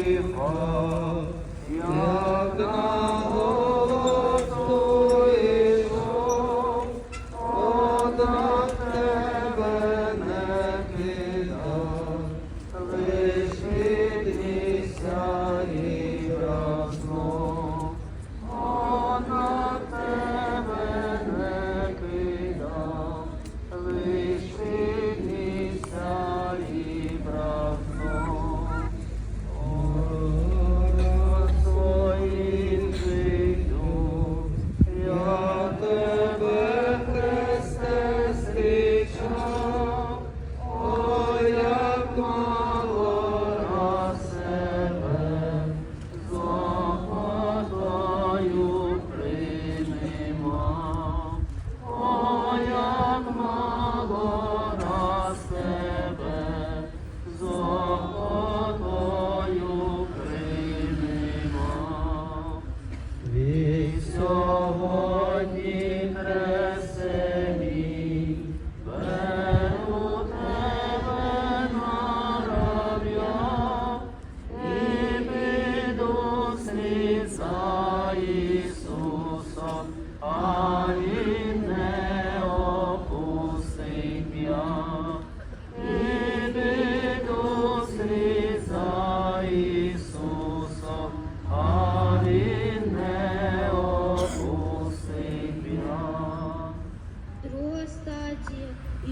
Oh, Ya Ісусом, а Він не опустив я. Іду слід за Ісусом, а Він не опустив я. Друга стадія.